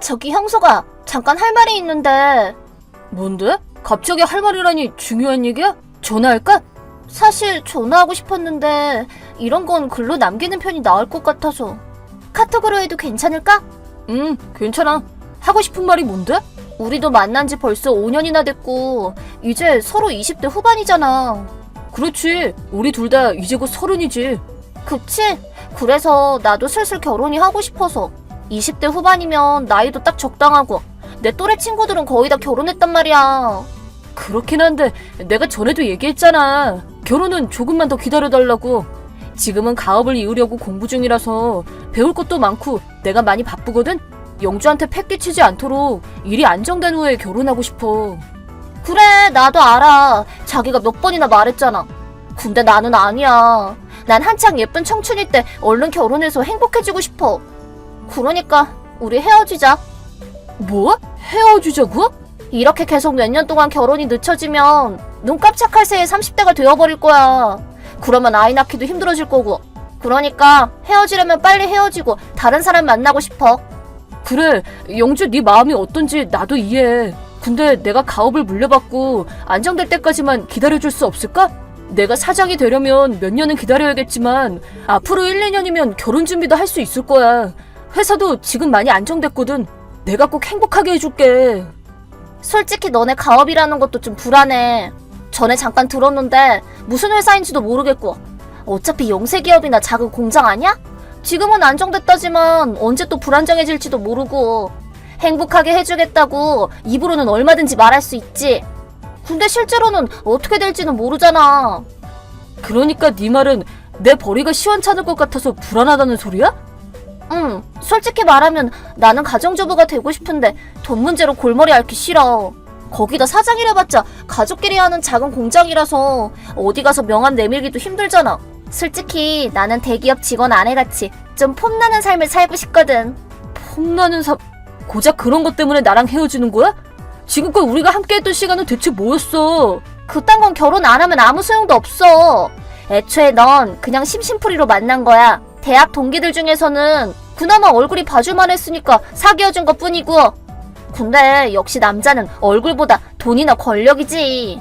저기 형소가 잠깐 할 말이 있는데 뭔데? 갑자기 할 말이라니 중요한 얘기야? 전화할까? 사실 전화하고 싶었는데 이런 건 글로 남기는 편이 나을 것 같아서 카톡으로 해도 괜찮을까? 응, 괜찮아. 하고 싶은 말이 뭔데? 우리도 만난 지 벌써 5년이나 됐고 이제 서로 20대 후반이잖아. 그렇지. 우리 둘 다 이제 곧 서른이지. 그치? 그래서 나도 슬슬 결혼이 하고 싶어서 20대 후반이면 나이도 딱 적당하고 내 또래 친구들은 거의 다 결혼했단 말이야. 그렇긴 한데 내가 전에도 얘기했잖아. 결혼은 조금만 더 기다려달라고. 지금은 가업을 이으려고 공부 중이라서 배울 것도 많고 내가 많이 바쁘거든? 영주한테 패 끼치지 않도록 일이 안정된 후에 결혼하고 싶어. 그래, 나도 알아. 자기가 몇 번이나 말했잖아. 근데 나는 아니야. 난 한창 예쁜 청춘일 때 얼른 결혼해서 행복해지고 싶어. 그러니까 우리 헤어지자. 뭐? 헤어지자고? 이렇게 계속 몇 년 동안 결혼이 늦춰지면 눈 깜짝할 새에 30대가 되어버릴 거야. 그러면 아이 낳기도 힘들어질 거고. 그러니까 헤어지려면 빨리 헤어지고 다른 사람 만나고 싶어. 그래, 영주 네 마음이 어떤지 나도 이해해. 근데 내가 가업을 물려받고 안정될 때까지만 기다려줄 수 없을까? 내가 사장이 되려면 몇 년은 기다려야겠지만 앞으로 1, 2년이면 결혼 준비도 할 수 있을 거야. 회사도 지금 많이 안정됐거든. 내가 꼭 행복하게 해줄게. 솔직히 너네 가업이라는 것도 좀 불안해. 전에 잠깐 들었는데 무슨 회사인지도 모르겠고. 어차피 영세 기업이나 작은 공장 아니야? 지금은 안정됐다지만 언제 또 불안정해질지도 모르고. 행복하게 해주겠다고 입으로는 얼마든지 말할 수 있지. 근데 실제로는 어떻게 될지는 모르잖아. 그러니까 네 말은 내 벌이가 시원찮을 것 같아서 불안하다는 소리야? 응, 솔직히 말하면 나는 가정주부가 되고 싶은데 돈 문제로 골머리 앓기 싫어. 거기다 사장이라봤자 가족끼리 하는 작은 공장이라서 어디 가서 명함 내밀기도 힘들잖아. 솔직히 나는 대기업 직원 아내같이 좀 폼나는 삶을 살고 싶거든. 폼나는 사... 고작 그런 것 때문에 나랑 헤어지는 거야? 지금껏 우리가 함께했던 시간은 대체 뭐였어? 그딴 건 결혼 안 하면 아무 소용도 없어. 애초에 넌 그냥 심심풀이로 만난 거야. 대학 동기들 중에서는 그나마 얼굴이 봐줄만 했으니까 사귀어준 것 뿐이고. 근데 역시 남자는 얼굴보다 돈이나 권력이지.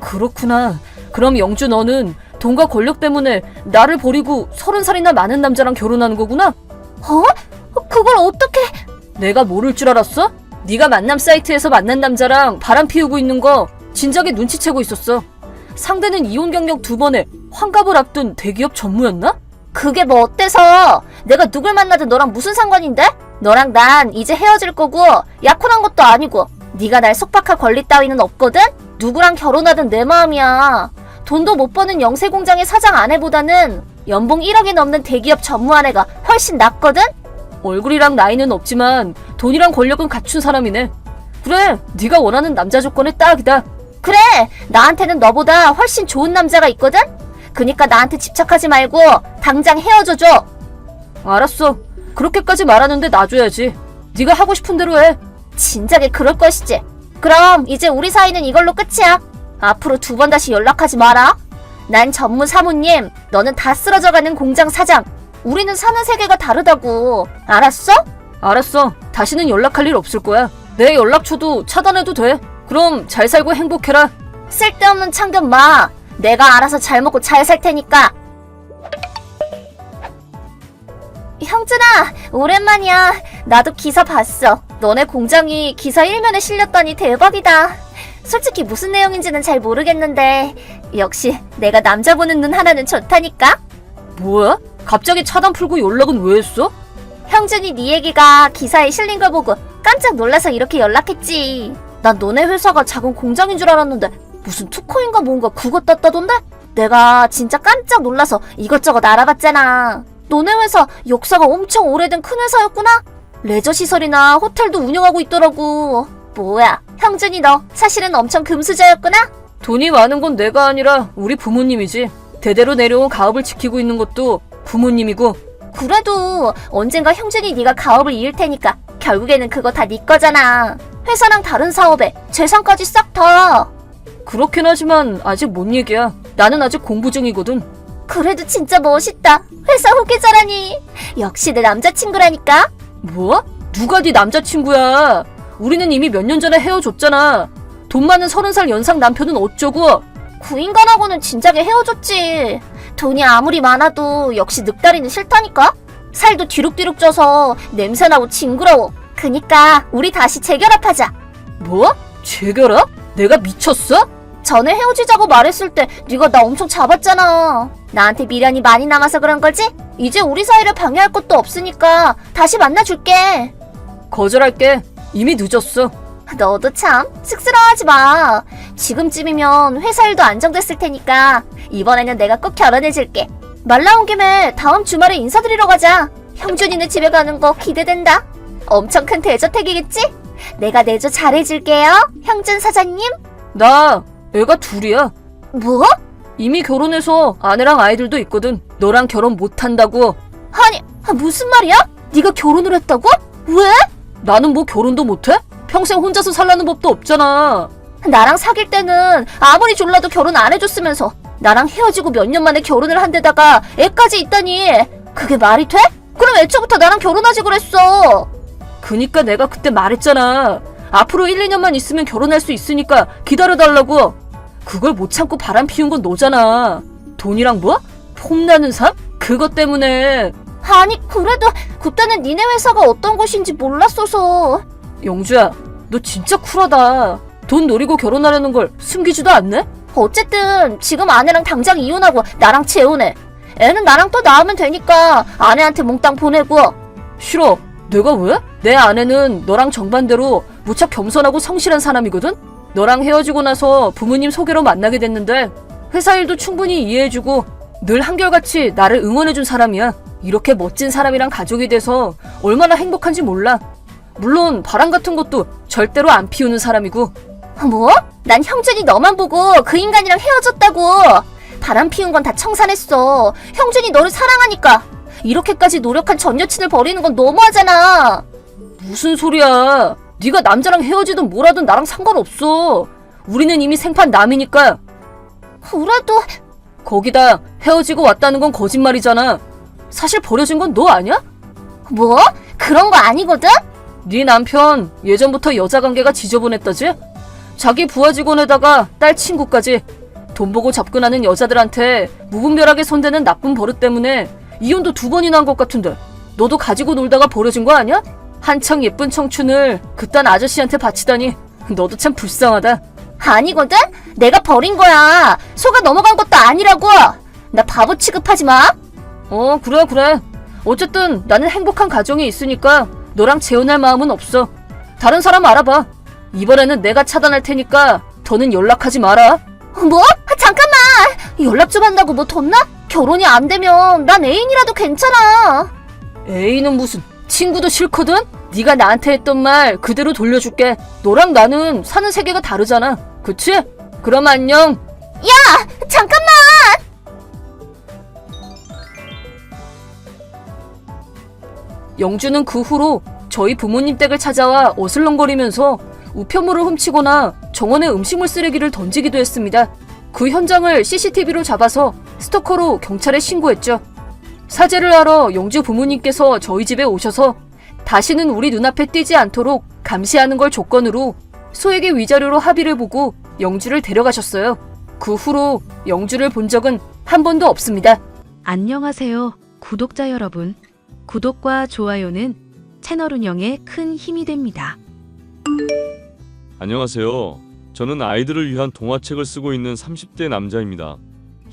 그렇구나. 그럼 영주 너는 돈과 권력 때문에 나를 버리고 서른 살이나 많은 남자랑 결혼하는 거구나? 어? 그걸 어떻게? 내가 모를 줄 알았어? 네가 만남 사이트에서 만난 남자랑 바람 피우고 있는 거 진작에 눈치채고 있었어. 상대는 이혼 경력 두 번에 환갑을 앞둔 대기업 전무였나? 그게 뭐 어때서? 내가 누굴 만나든 너랑 무슨 상관인데? 너랑 난 이제 헤어질 거고 약혼한 것도 아니고 네가 날 속박할 권리 따위는 없거든? 누구랑 결혼하든 내 마음이야. 돈도 못 버는 영세 공장의 사장 아내보다는 연봉 1억이 넘는 대기업 전무 아내가 훨씬 낫거든? 얼굴이랑 나이는 없지만 돈이랑 권력은 갖춘 사람이네. 그래, 네가 원하는 남자 조건에 딱이다. 그래! 나한테는 너보다 훨씬 좋은 남자가 있거든? 그니까 나한테 집착하지 말고 당장 헤어져줘. 알았어. 그렇게까지 말하는데 놔줘야지. 네가 하고 싶은 대로 해. 진작에 그럴 것이지. 그럼 이제 우리 사이는 이걸로 끝이야. 앞으로 두 번 다시 연락하지 마라. 난 전무 사모님, 너는 다 쓰러져가는 공장 사장. 우리는 사는 세계가 다르다고. 알았어? 알았어. 다시는 연락할 일 없을 거야. 내 연락처도 차단해도 돼. 그럼 잘 살고 행복해라. 쓸데없는 참견 마. 내가 알아서 잘 먹고 잘 살 테니까. 형준아, 오랜만이야. 나도 기사 봤어. 너네 공장이 기사 1면에 실렸다니 대박이다. 솔직히 무슨 내용인지는 잘 모르겠는데, 역시 내가 남자 보는 눈 하나는 좋다니까? 뭐야? 갑자기 차단 풀고 연락은 왜 했어? 형준이 네 얘기가 기사에 실린 걸 보고 깜짝 놀라서 이렇게 연락했지. 난 너네 회사가 작은 공장인 줄 알았는데 무슨 투코인가 뭔가 그거 땄다던데? 내가 진짜 깜짝 놀라서 이것저것 알아봤잖아. 너네 회사 역사가 엄청 오래된 큰 회사였구나? 레저 시설이나 호텔도 운영하고 있더라고. 뭐야, 형준이 너 사실은 엄청 금수저였구나? 돈이 많은 건 내가 아니라 우리 부모님이지. 대대로 내려온 가업을 지키고 있는 것도 부모님이고 그래도 언젠가 형준이 네가 가업을 이을 테니까 결국에는 그거 다 네 거잖아. 회사랑 다른 사업에 재산까지 싹 다. 그렇긴 하지만 아직 못 얘기야. 나는 아직 공부 중이거든. 그래도 진짜 멋있다. 회사 후계자라니. 역시 내 남자친구라니까. 뭐? 누가 네 남자친구야? 우리는 이미 몇 년 전에 헤어졌잖아. 돈 많은 서른 살 연상 남편은 어쩌고? 구인간하고는 진작에 헤어졌지. 돈이 아무리 많아도 역시 늑다리는 싫다니까? 살도 뒤룩뒤룩 쪄서 냄새나고 징그러워. 그니까 우리 다시 재결합하자. 뭐? 재결합? 내가 미쳤어? 전에 헤어지자고 말했을 때 네가 나 엄청 잡았잖아. 나한테 미련이 많이 남아서 그런 거지? 이제 우리 사이를 방해할 것도 없으니까 다시 만나줄게. 거절할게. 이미 늦었어. 너도 참 쑥스러워하지 마. 지금쯤이면 회사 일도 안정됐을 테니까 이번에는 내가 꼭 결혼해줄게. 말 나온 김에 다음 주말에 인사드리러 가자. 형준이네 집에 가는 거 기대된다. 엄청 큰 대저택이겠지? 내가 내조 잘해줄게요. 형준 사장님. 나 애가 둘이야. 뭐? 이미 결혼해서 아내랑 아이들도 있거든. 너랑 결혼 못 한다고. 아니 무슨 말이야? 네가 결혼을 했다고? 왜? 나는 뭐 결혼도 못 해? 평생 혼자서 살라는 법도 없잖아. 나랑 사귈 때는 아무리 졸라도 결혼 안 해줬으면서 나랑 헤어지고 몇 년 만에 결혼을 한 데다가 애까지 있다니 그게 말이 돼? 그럼 애초부터 나랑 결혼하지 그랬어 그니까 내가 그때 말했잖아. 앞으로 1, 2년만 있으면 결혼할 수 있으니까 기다려달라고. 그걸 못 참고 바람 피운 건 너잖아. 돈이랑 뭐? 폼나는 삶? 그것 때문에. 아니 그래도 그때는 니네 회사가 어떤 곳인지 몰랐어서 영주야, 너 진짜 쿨하다. 돈 노리고 결혼하려는 걸 숨기지도 않네? 어쨌든 지금 아내랑 당장 이혼하고 나랑 재혼해 애는 나랑 또 낳으면 되니까 아내한테 몽땅 보내고 싫어. 내가 왜? 내 아내는 너랑 정반대로 무척 겸손하고 성실한 사람이거든? 너랑 헤어지고 나서 부모님 소개로 만나게 됐는데 회사 일도 충분히 이해해주고 늘 한결같이 나를 응원해준 사람이야. 이렇게 멋진 사람이랑 가족이 돼서 얼마나 행복한지 몰라. 물론 바람 같은 것도 절대로 안 피우는 사람이고 뭐? 난 형준이 너만 보고 그 인간이랑 헤어졌다고. 바람 피운 건 다 청산했어. 형준이 너를 사랑하니까. 이렇게까지 노력한 전 여친을 버리는 건 너무하잖아. 무슨 소리야. 네가 남자랑 헤어지든 뭐라든 나랑 상관없어. 우리는 이미 생판 남이니까 그래도 거기다 헤어지고 왔다는 건 거짓말이잖아. 사실 버려진 건 너 아니야? 뭐? 그런 거 아니거든? 네 남편 예전부터 여자 관계가 지저분했다지? 자기 부하 직원에다가 딸 친구까지 돈 보고 접근하는 여자들한테 무분별하게 손대는 나쁜 버릇 때문에 이혼도 두 번이나 한 것 같은데 너도 가지고 놀다가 버려진 거 아니야? 한창 예쁜 청춘을 그딴 아저씨한테 바치다니 너도 참 불쌍하다. 아니거든? 내가 버린 거야. 속아 넘어간 것도 아니라고. 나 바보 취급하지 마. 어 그래 그래. 어쨌든 나는 행복한 가정이 있으니까 너랑 재혼할 마음은 없어. 다른 사람 알아봐. 이번에는 내가 차단할 테니까 더는 연락하지 마라. 뭐? 아, 잠깐만. 연락 좀 한다고 뭐 덧나? 결혼이 안 되면 난 애인이라도 괜찮아. 애인은 무슨 친구도 싫거든? 네가 나한테 했던 말 그대로 돌려줄게. 너랑 나는 사는 세계가 다르잖아. 그치? 그럼 안녕. 잠깐만. 영주는 그 후로 저희 부모님 댁을 찾아와 어슬렁거리면서 우편물을 훔치거나 정원에 음식물 쓰레기를 던지기도 했습니다. 그 현장을 CCTV로 잡아서 스토커로 경찰에 신고했죠. 사죄를 하러 영주 부모님께서 저희 집에 오셔서 다시는 우리 눈앞에 띄지 않도록 감시하는 걸 조건으로 소액의 위자료로 합의를 보고 영주를 데려가셨어요. 그 후로 영주를 본 적은 한 번도 없습니다. 안녕하세요, 구독자 여러분. 구독과 좋아요는 채널 운영에 큰 힘이 됩니다. 안녕하세요. 저는 아이들을 위한 동화책을 쓰고 있는 30대 남자입니다.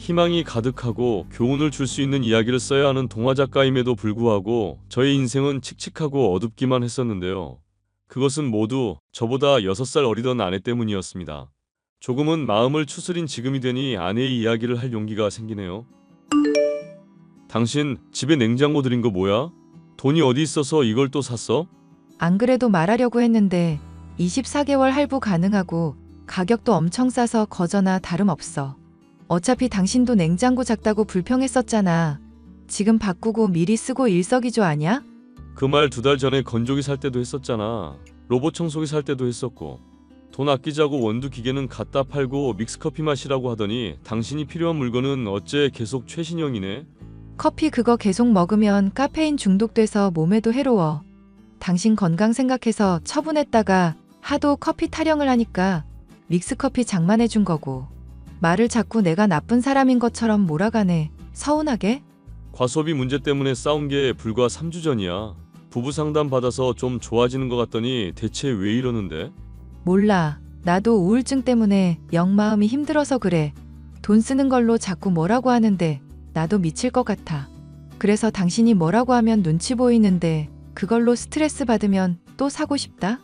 희망이 가득하고 교훈을 줄 수 있는 이야기를 써야 하는 동화 작가임에도 불구하고 저의 인생은 칙칙하고 어둡기만 했었는데요. 그것은 모두 저보다 6살 어리던 아내 때문이었습니다. 조금은 마음을 추스린 지금이 되니 아내의 이야기를 할 용기가 생기네요. 당신 집에 냉장고 들인 거 뭐야? 돈이 어디 있어서 이걸 또 샀어? 안 그래도 말하려고 했는데 24개월 할부 가능하고 가격도 엄청 싸서 거저나 다름없어. 어차피 당신도 냉장고 작다고 불평했었잖아. 지금 바꾸고 미리 쓰고 일석이조 아냐? 그 말 두 달 전에 건조기 살 때도 했었잖아. 로봇 청소기 살 때도 했었고. 돈 아끼자고 원두 기계는 갖다 팔고 믹스커피 마시라고 하더니 당신이 필요한 물건은 어째 계속 최신형이네. 커피 그거 계속 먹으면 카페인 중독돼서 몸에도 해로워. 당신 건강 생각해서 처분했다가 하도 커피 타령을 하니까 믹스커피 장만해 준 거고. 말을 자꾸 내가 나쁜 사람인 것처럼 몰아가네. 서운하게? 과소비 문제 때문에 싸운 게 불과 3주 전이야. 부부 상담 받아서 좀 좋아지는 것 같더니 대체 왜 이러는데? 몰라. 나도 우울증 때문에 영 마음이 힘들어서 그래. 돈 쓰는 걸로 자꾸 뭐라고 하는데 나도 미칠 것 같아. 그래서 당신이 뭐라고 하면 눈치 보이는데 그걸로 스트레스 받으면 또 사고 싶다?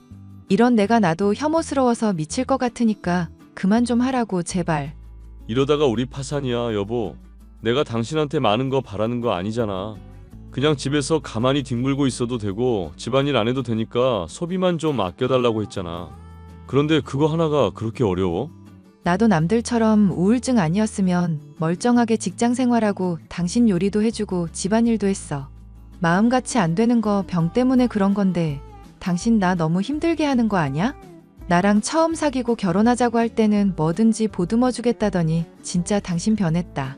이런 내가 나도 혐오스러워서 미칠 것 같으니까 그만 좀 하라고 제발. 이러다가 우리 파산이야, 여보. 내가 당신한테 많은 거 바라는 거 아니잖아. 그냥 집에서 가만히 뒹굴고 있어도 되고 집안일 안 해도 되니까 소비만 좀 아껴달라고 했잖아. 그런데 그거 하나가 그렇게 어려워? 나도 남들처럼 우울증 아니었으면 멀쩡하게 직장 생활하고 당신 요리도 해주고 집안일도 했어. 마음같이 안 되는 거 병 때문에 그런 건데 당신 나 너무 힘들게 하는 거 아니야? 나랑 처음 사귀고 결혼하자고 할 때는 뭐든지 보듬어 주겠다더니 진짜 당신 변했다.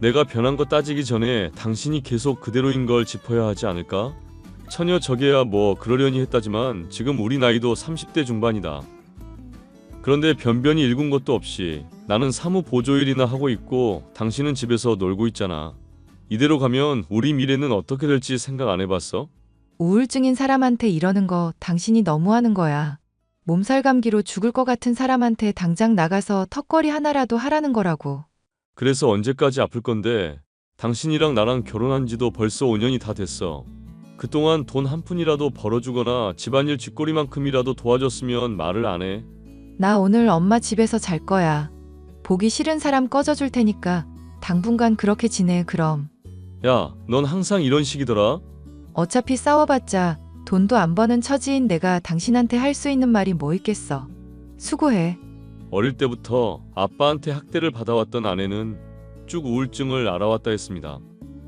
내가 변한 거 따지기 전에 당신이 계속 그대로인 걸 짚어야 하지 않을까? 처녀 저게야 뭐 그러려니 했다지만 지금 우리 나이도 30대 중반이다. 그런데 변변히 일군 것도 없이 나는 사무 보조일이나 하고 있고 당신은 집에서 놀고 있잖아. 이대로 가면 우리 미래는 어떻게 될지 생각 안 해봤어? 우울증인 사람한테 이러는 거 당신이 너무하는 거야. 몸살 감기로 죽을 것 같은 사람한테 당장 나가서 턱걸이 하나라도 하라는 거라고. 그래서 언제까지 아플 건데 당신이랑 나랑 결혼한 지도 벌써 5년이 다 됐어. 그동안 돈 한 푼이라도 벌어주거나 집안일 쥐꼬리만큼이라도 도와줬으면 말을 안 해. 나 오늘 엄마 집에서 잘 거야. 보기 싫은 사람 꺼져줄 테니까 당분간 그렇게 지내, 그럼. 야, 넌 항상 이런 식이더라. 어차피 싸워봤자 돈도 안 버는 처지인 내가 당신한테 할 수 있는 말이 뭐 있겠어. 수고해. 어릴 때부터 아빠한테 학대를 받아왔던 아내는 쭉 우울증을 알아왔다 했습니다.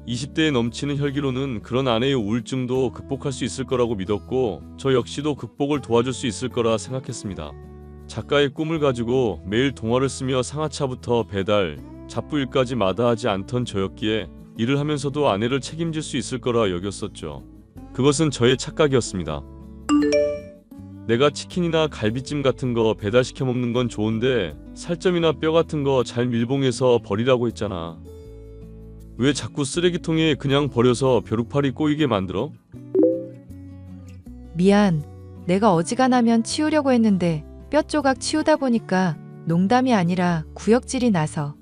20대에 넘치는 혈기로는 그런 아내의 우울증도 극복할 수 있을 거라고 믿었고 저 역시도 극복을 도와줄 수 있을 거라 생각했습니다. 작가의 꿈을 가지고 매일 동화를 쓰며 상하차부터 배달, 잡부일까지 마다하지 않던 저였기에 일을 하면서도 아내를 책임질 수 있을 거라 여겼었죠. 그것은 저의 착각이었습니다. 내가 치킨이나 갈비찜 같은 거 배달시켜 먹는 건 좋은데 살점이나 뼈 같은 거 잘 밀봉해서 버리라고 했잖아. 왜 자꾸 쓰레기통에 그냥 버려서 벼룩팔이 꼬이게 만들어? 미안. 내가 어지간하면 치우려고 했는데 뼈 조각 치우다 보니까 농담이 아니라 구역질이 나서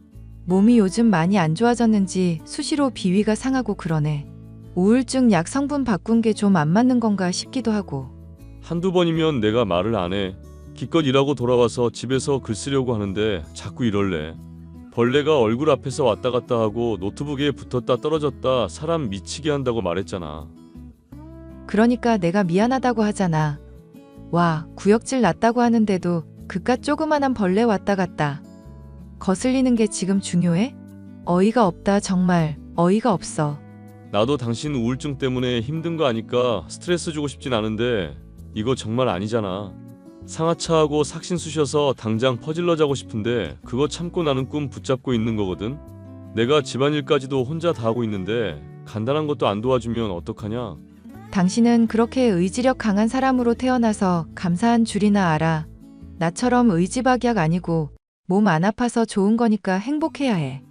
몸이 요즘 많이 안 좋아졌는지 수시로 비위가 상하고 그러네. 우울증 약 성분 바꾼 게 좀 안 맞는 건가 싶기도 하고. 한두 번이면 내가 말을 안 해. 기껏 일하고 돌아와서 집에서 글 쓰려고 하는데 자꾸 이럴래. 벌레가 얼굴 앞에서 왔다 갔다 하고 노트북에 붙었다 떨어졌다 사람 미치게 한다고 말했잖아. 그러니까 내가 미안하다고 하잖아. 와, 구역질 났다고 하는데도 그깟 조그만한 벌레 왔다 갔다. 거슬리는 게 지금 중요해? 어이가 없다, 정말. 어이가 없어. 나도 당신 우울증 때문에 힘든 거 아니까 스트레스 주고 싶진 않은데 이거 정말 아니잖아. 상하차하고 삭신 쑤셔서 당장 퍼질러 자고 싶은데 그거 참고 나는 꿈 붙잡고 있는 거거든. 내가 집안일까지도 혼자 다 하고 있는데 간단한 것도 안 도와주면 어떡하냐? 당신은 그렇게 의지력 강한 사람으로 태어나서 감사한 줄이나 알아. 나처럼 의지박약 아니고 몸 안 아파서 좋은 거니까 행복해야 해.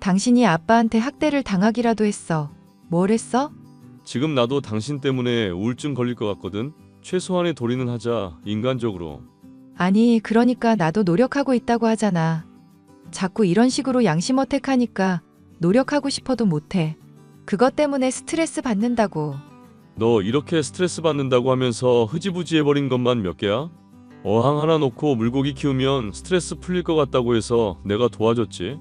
당신이 아빠한테 학대를 당하기라도 했어. 뭘 했어? 지금 나도 당신 때문에 우울증 걸릴 것 같거든. 최소한의 도리는 하자 인간적으로. 아니, 그러니까 나도 노력하고 있다고 하잖아. 자꾸 이런 식으로 양심 어택하니까 노력하고 싶어도 못해. 그것 때문에 스트레스 받는다고. 너 이렇게 스트레스 받는다고 하면서 흐지부지 해버린 것만 몇 개야? 어항 하나 놓고 물고기 키우면 스트레스 풀릴 것 같다고 해서 내가 도와줬지.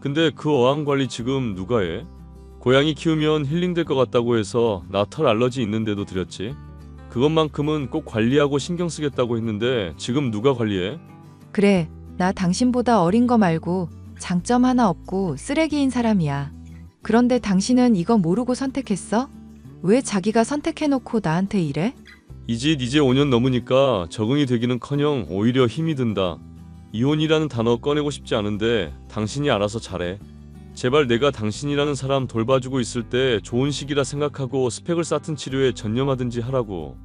근데 그 어항 관리 지금 누가 해? 고양이 키우면 힐링될 것 같다고 해서 나 털 알러지 있는데도 드렸지. 그것만큼은 꼭 관리하고 신경 쓰겠다고 했는데 지금 누가 관리해? 그래, 나 당신보다 어린 거 말고 장점 하나 없고 쓰레기인 사람이야. 그런데 당신은 이거 모르고 선택했어? 왜 자기가 선택해놓고 나한테 이래? 이집 이제 5년 넘으니까 적응이 되기는커녕 오히려 힘이 든다. 이혼이라는 단어 꺼내고 싶지 않은데 당신이 알아서 잘해. 제발 내가 당신이라는 사람 돌봐주고 있을 때 좋은 시기라 생각하고 스펙을 쌓든 치료에 전념하든지 하라고.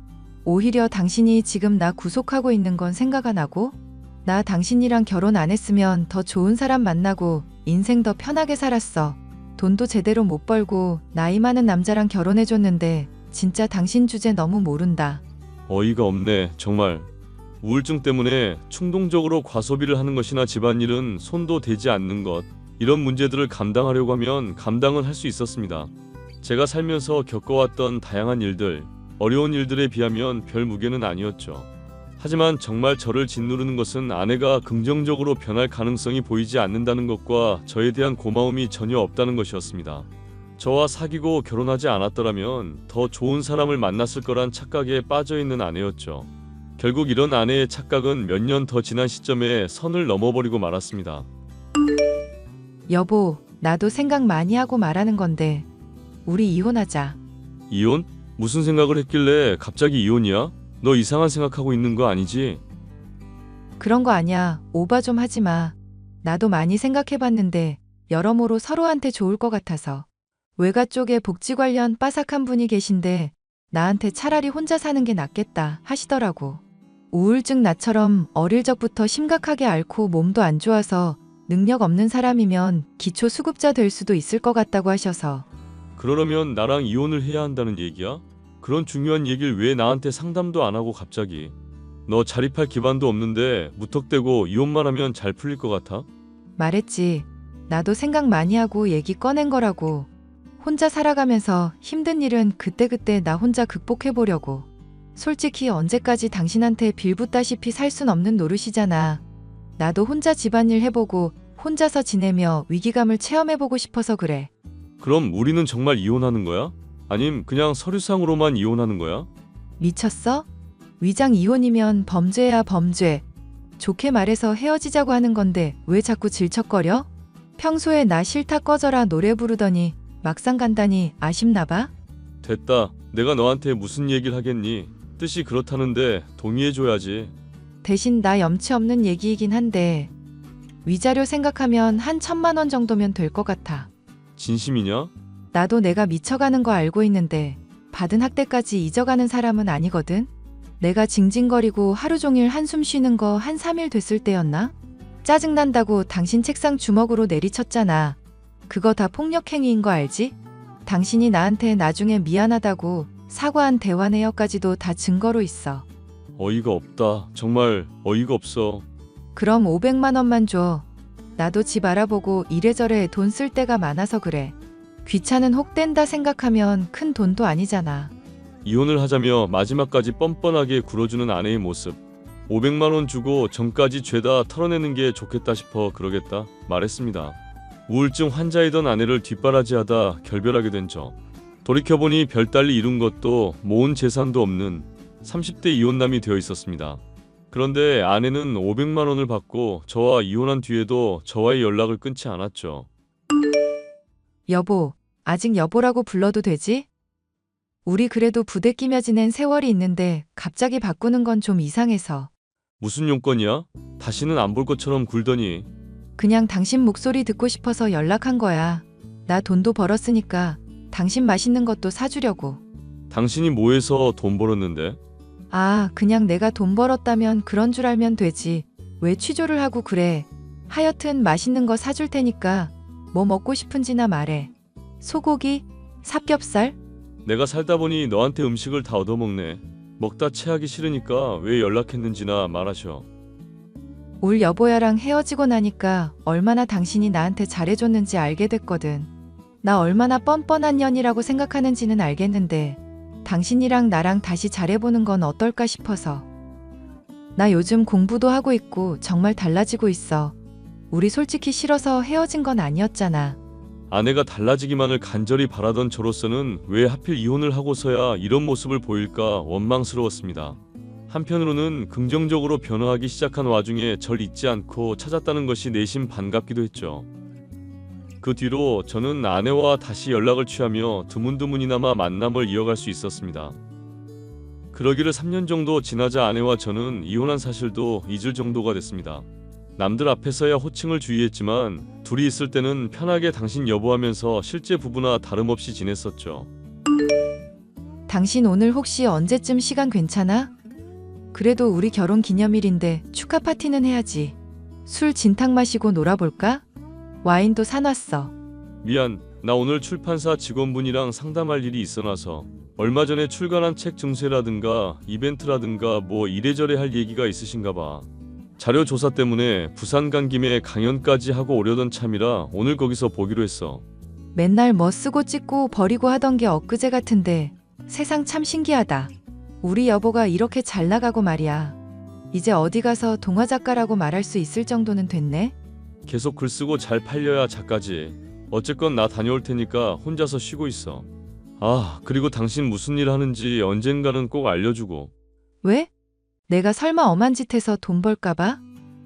오히려 당신이 지금 나 구속하고 있는 건 생각 안 하고? 나 당신이랑 결혼 안 했으면 더 좋은 사람 만나고 인생 더 편하게 살았어. 돈도 제대로 못 벌고 나이 많은 남자랑 결혼해줬는데 진짜 당신 주제 너무 모른다. 어이가 없네, 정말. 우울증 때문에 충동적으로 과소비를 하는 것이나 집안일은 손도 대지 않는 것. 이런 문제들을 감당하려고 하면 감당은 할 수 있었습니다. 제가 살면서 겪어왔던 다양한 일들, 어려운 일들에 비하면 별 무게는 아니었죠. 하지만 정말 저를 짓누르는 것은 아내가 긍정적으로 변할 가능성이 보이지 않는다는 것과 저에 대한 고마움이 전혀 없다는 것이었습니다. 저와 사귀고 결혼하지 않았더라면 더 좋은 사람을 만났을 거란 착각에 빠져 있는 아내였죠. 결국 이런 아내의 착각은 몇 년 더 지난 시점에 선을 넘어버리고 말았습니다. 여보, 나도 생각 많이 하고 말하는 건데 우리 이혼하자. 이혼? 무슨 생각을 했길래 갑자기 이혼이야? 너 이상한 생각하고 있는 거 아니지? 그런 거 아니야. 오바 좀 하지 마. 나도 많이 생각해 봤는데 여러모로 서로한테 좋을 것 같아서. 외가 쪽에 복지 관련 빠삭한 분이 계신데 나한테 차라리 혼자 사는 게 낫겠다 하시더라고. 우울증 나처럼 어릴 적부터 심각하게 앓고 몸도 안 좋아서 능력 없는 사람이면 기초 수급자 될 수도 있을 것 같다고 하셔서 그러려면 나랑 이혼을 해야 한다는 얘기야? 그런 중요한 얘기를 왜 나한테 상담도 안 하고 갑자기? 너 자립할 기반도 없는데 무턱대고 이혼만 하면 잘 풀릴 것 같아? 말했지. 나도 생각 많이 하고 얘기 꺼낸 거라고. 혼자 살아가면서 힘든 일은 그때그때 나 혼자 극복해 보려고. 솔직히 언제까지 당신한테 빌붙다시피 살 순 없는 노릇이잖아. 나도 혼자 집안일 해보고 혼자서 지내며 위기감을 체험해보고 싶어서 그래. 그럼 우리는 정말 이혼하는 거야? 아님 그냥 서류상으로만 이혼하는 거야? 미쳤어? 위장 이혼이면 범죄야 범죄. 좋게 말해서 헤어지자고 하는 건데 왜 자꾸 질척거려? 평소에 나 싫다 꺼져라 노래 부르더니 막상 간다니 아쉽나 봐? 됐다. 내가 너한테 무슨 얘기를 하겠니? 뜻이 그렇다는데 동의해줘야지. 대신 나 염치 없는 얘기이긴 한데 위자료 생각하면 한 천만 원 정도면 될 것 같아. 진심이냐? 나도 내가 미쳐가는 거 알고 있는데 받은 학대까지 잊어가는 사람은 아니거든. 내가 징징거리고 하루 종일 한숨 쉬는 거 한 3일 됐을 때였나? 짜증난다고 당신 책상 주먹으로 내리쳤잖아. 그거 다 폭력행위인 거 알지? 당신이 나한테 나중에 미안하다고 사과한 대화 내역까지도 다 증거로 있어. 어이가 없다. 정말 어이가 없어. 그럼 500만 원만 줘. 나도 집 알아보고 이래저래 돈 쓸 때가 많아서 그래. 귀찮은 혹된다 생각하면 큰 돈도 아니잖아. 이혼을 하자며 마지막까지 뻔뻔하게 굴어주는 아내의 모습. 500만 원 주고 전까지 죄다 털어내는 게 좋겠다 싶어 그러겠다 말했습니다. 우울증 환자이던 아내를 뒷바라지하다 결별하게 된 저. 돌이켜보니 별달리 이룬 것도 모은 재산도 없는 30대 이혼남이 되어 있었습니다. 그런데 아내는 500만 원을 받고 저와 이혼한 뒤에도 저와의 연락을 끊지 않았죠. 여보, 아직 여보라고 불러도 되지? 우리 그래도 부대 끼며 지낸 세월이 있는데 갑자기 바꾸는 건 좀 이상해서. 무슨 용건이야? 다시는 안 볼 것처럼 굴더니 그냥 당신 목소리 듣고 싶어서 연락한 거야. 나 돈도 벌었으니까 당신 맛있는 것도 사주려고. 당신이 뭐해서 돈 벌었는데? 아, 그냥 내가 돈 벌었다면 그런 줄 알면 되지. 왜 취조를 하고 그래? 하여튼 맛있는 거 사줄 테니까 뭐 먹고 싶은지나 말해. 소고기? 삼겹살? 내가 살다 보니 너한테 음식을 다 얻어먹네. 먹다 체하기 싫으니까 왜 연락했는지나 말하셔. 올 여보야랑 헤어지고 나니까 얼마나 당신이 나한테 잘해줬는지 알게 됐거든. 나 얼마나 뻔뻔한 년이라고 생각하는지는 알겠는데 당신이랑 나랑 다시 잘해보는 건 어떨까 싶어서. 나 요즘 공부도 하고 있고 정말 달라지고 있어. 우리 솔직히 싫어서 헤어진 건 아니었잖아. 아내가 달라지기만을 간절히 바라던 저로서는 왜 하필 이혼을 하고서야 이런 모습을 보일까 원망스러웠습니다. 한편으로는 긍정적으로 변화하기 시작한 와중에 절 잊지 않고 찾았다는 것이 내심 반갑기도 했죠. 그 뒤로 저는 아내와 다시 연락을 취하며 드문드문이나마 만남을 이어갈 수 있었습니다. 그러기를 3년 정도 지나자 아내와 저는 이혼한 사실도 잊을 정도가 됐습니다. 남들 앞에서야 호칭을 주의했지만 둘이 있을 때는 편하게 당신 여보하면서 실제 부부나 다름없이 지냈었죠. 당신 오늘 혹시 언제쯤 시간 괜찮아? 그래도 우리 결혼 기념일인데 축하 파티는 해야지. 술 진탕 마시고 놀아볼까? 와인도 사놨어. 미안, 나 오늘 출판사 직원분이랑 상담할 일이 있어놔서 얼마 전에 출간한 책 증세라든가 이벤트라든가 뭐 이래저래 할 얘기가 있으신가 봐. 자료 조사 때문에 부산 간 김에 강연까지 하고 오려던 참이라 오늘 거기서 보기로 했어. 맨날 뭐 쓰고 찍고 버리고 하던 게 엊그제 같은데 세상 참 신기하다. 우리 여보가 이렇게 잘 나가고 말이야. 이제 어디 가서 동화 작가라고 말할 수 있을 정도는 됐네. 계속 글 쓰고 잘 팔려야 작가지. 어쨌건 나 다녀올 테니까 혼자서 쉬고 있어. 아, 그리고 당신 무슨 일 하는지 언젠가는 꼭 알려주고. 왜? 내가 설마 엄한 짓 해서 돈 벌까봐?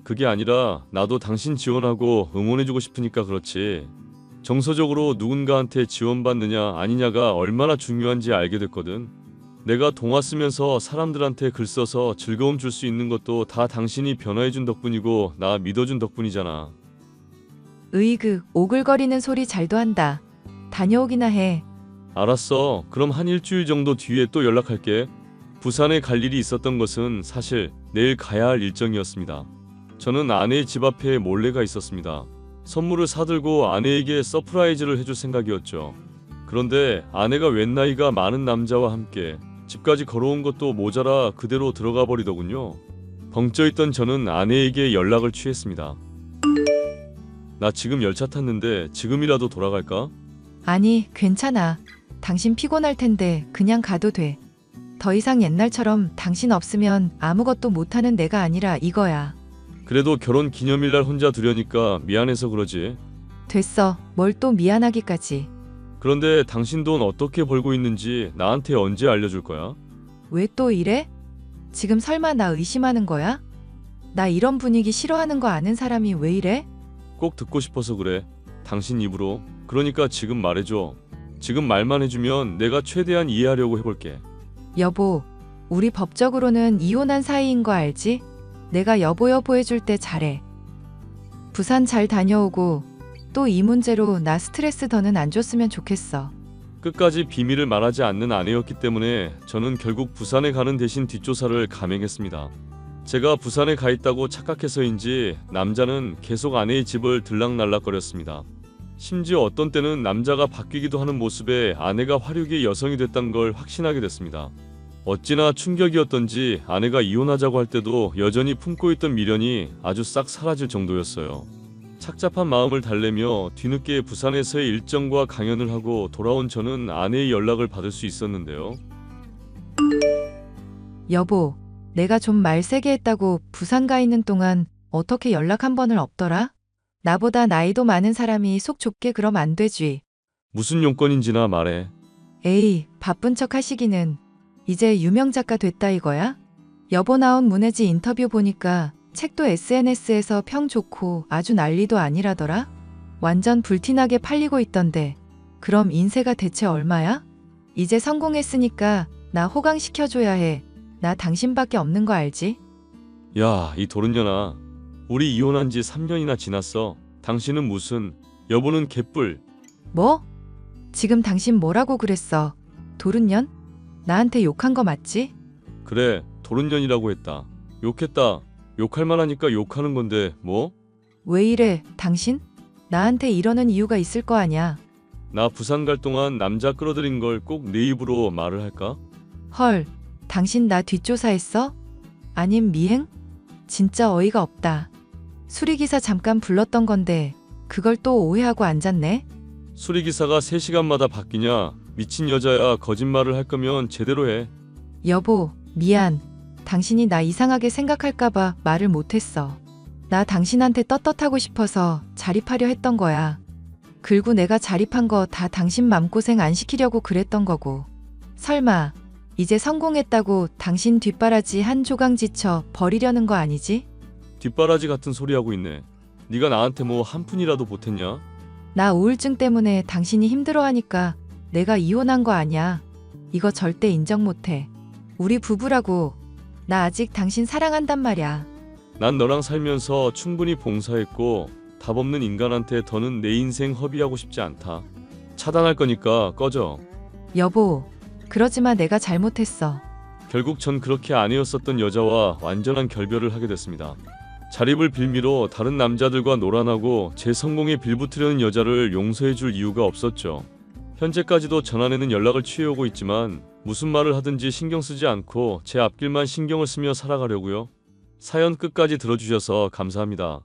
그게 아니라 나도 당신 지원하고 응원해주고 싶으니까 그렇지. 정서적으로 누군가한테 지원받느냐 아니냐가 얼마나 중요한지 알게 됐거든. 내가 동화 쓰면서 사람들한테 글 써서 즐거움 줄 수 있는 것도 다 당신이 변화해준 덕분이고 나 믿어준 덕분이잖아. 으이그 오글거리는 소리 잘도 한다. 다녀오기나 해. 알았어. 그럼 한 일주일 정도 뒤에 또 연락할게. 부산에 갈 일이 있었던 것은 사실 내일 가야 할 일정이었습니다. 저는 아내의 집 앞에 몰래가 있었습니다. 선물을 사들고 아내에게 서프라이즈를 해줄 생각이었죠. 그런데 아내가 웬 나이가 많은 남자와 함께 집까지 걸어온 것도 모자라 그대로 들어가 버리더군요. 벙쪄 있던 저는 아내에게 연락을 취했습니다. 나 지금 열차 탔는데 지금이라도 돌아갈까? 아니, 괜찮아. 당신 피곤할 텐데 그냥 가도 돼. 더 이상 옛날처럼 당신 없으면 아무것도 못하는 내가 아니라 이거야. 그래도 결혼 기념일날 혼자 두려니까 미안해서 그러지. 됐어. 뭘 또 미안하기까지. 그런데 당신 돈 어떻게 벌고 있는지 나한테 언제 알려줄 거야? 왜 또 이래? 지금 설마 나 의심하는 거야? 나 이런 분위기 싫어하는 거 아는 사람이 왜 이래? 꼭 듣고 싶어서 그래. 당신 입으로. 그러니까 지금 말해줘. 지금 말만 해주면 내가 최대한 이해하려고 해볼게. 여보, 우리 법적으로는 이혼한 사이인 거 알지? 내가 여보 여보 해줄 때 잘해. 부산 잘 다녀오고 또 이 문제로 나 스트레스 더는 안 줬으면 좋겠어. 끝까지 비밀을 말하지 않는 아내였기 때문에 저는 결국 부산에 가는 대신 뒷조사를 감행했습니다. 제가 부산에 가 있다고 착각해서인지 남자는 계속 아내의 집을 들락날락거렸습니다. 심지어 어떤 때는 남자가 바뀌기도 하는 모습에 아내가 화류계 여성이 됐다는 걸 확신하게 됐습니다. 어찌나 충격이었던지 아내가 이혼하자고 할 때도 여전히 품고 있던 미련이 아주 싹 사라질 정도였어요. 착잡한 마음을 달래며 뒤늦게 부산에서의 일정과 강연을 하고 돌아온 저는 아내의 연락을 받을 수 있었는데요. 여보, 내가 좀 말 세게 했다고 부산 가 있는 동안 어떻게 연락 한 번을 없더라? 나보다 나이도 많은 사람이 속 좁게 그럼 안 되지. 무슨 용건인지나 말해. 에이, 바쁜 척 하시기는 이제 유명 작가 됐다 이거야? 여보 나온 문해지 인터뷰 보니까 책도 SNS에서 평 좋고 아주 난리도 아니라더라? 완전 불티나게 팔리고 있던데. 그럼 인세가 대체 얼마야? 이제 성공했으니까 나 호강시켜줘야 해. 나 당신밖에 없는 거 알지? 야, 이 도른년아. 우리 이혼한 지 3년이나 지났어. 당신은 무슨 여보는 개뿔. 뭐? 지금 당신 뭐라고 그랬어? 도른년? 나한테 욕한 거 맞지? 그래, 도른년이라고 했다. 욕했다. 욕할 만하니까 욕하는 건데 뭐? 왜 이래, 당신? 나한테 이러는 이유가 있을 거 아냐. 나 부산 갈 동안 남자 끌어들인 걸 꼭 내 입으로 말을 할까? 헐, 당신 나 뒷조사했어? 아님 미행? 진짜 어이가 없다. 수리기사 잠깐 불렀던 건데 그걸 또 오해하고 앉았네? 수리기사가 3시간마다 바뀌냐? 미친 여자야 거짓말을 할 거면 제대로 해. 여보, 미안. 당신이 나 이상하게 생각할까봐 말을 못했어. 나 당신한테 떳떳하고 싶어서 자립하려 했던 거야. 그리고 내가 자립한 거 다 당신 맘고생 안 시키려고 그랬던 거고. 설마, 이제 성공했다고 당신 뒷바라지 한 조각 지쳐 버리려는 거 아니지? 뒷바라지 같은 소리 하고 있네. 네가 나한테 뭐 한 푼이라도 보탰냐? 나 우울증 때문에 당신이 힘들어하니까 내가 이혼한 거 아니야. 이거 절대 인정 못해. 우리 부부라고. 나 아직 당신 사랑한단 말이야. 난 너랑 살면서 충분히 봉사했고 답 없는 인간한테 더는 내 인생 허비하고 싶지 않다. 차단할 거니까 꺼져. 여보, 그러지만 내가 잘못했어. 결국 전 그렇게 아니었었던 여자와 완전한 결별을 하게 됐습니다. 자립을 빌미로 다른 남자들과 놀아나고 제 성공에 빌붙으려는 여자를 용서해 줄 이유가 없었죠. 현재까지도 전화내는 연락을 취해오고 있지만 무슨 말을 하든지 신경 쓰지 않고 제 앞길만 신경을 쓰며 살아가려고요. 사연 끝까지 들어주셔서 감사합니다.